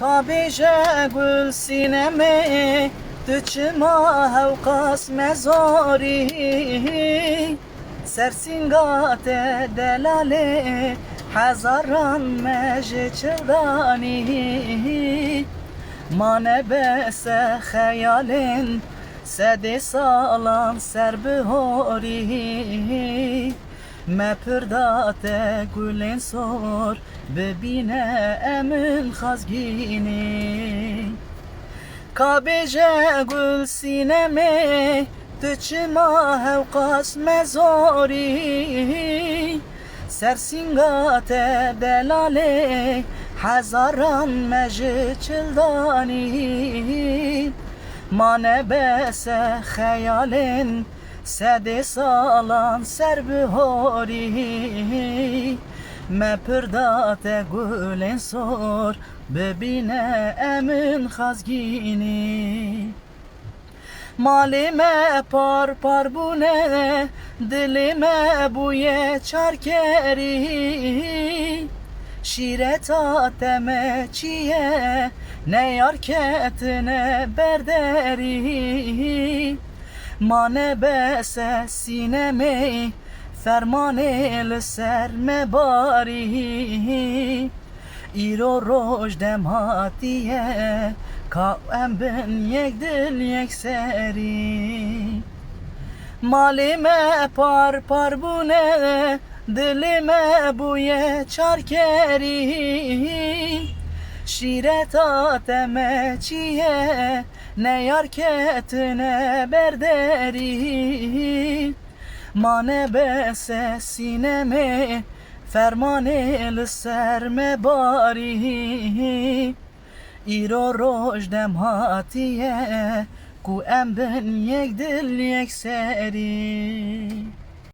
Kabeje gül sineme Dıçıma hevkas mezari Sersingate delale Hazaran mece çıldani Mane bese hayalin Sedi salan serbihori Me pırdate gülün sor Bebine emin khazgini Kabece gül sineme Dıçıma hevkas mezari Sersingate delale Hazaran mece çıldani Mane bese hayalin Sedi salan serbihori Me pırdate gülün sor Bebine emin khazgini Malime par par bu ne Dilime bu ye çarkeri. Şiret ateme çiye Ne yar ketine berderi Mane bese sinemi Ferman el serme bari. İro roj dem hatiye Ka em ben yek dil yek seri. Malime par par bu ne? Dilime bu ye çarkeri Şiret ateme çiye Ne yar ketine berderi. Mane bese sineme Ferman el serme bari. İro roj dem hatiye Ku em ben yek dil yek seri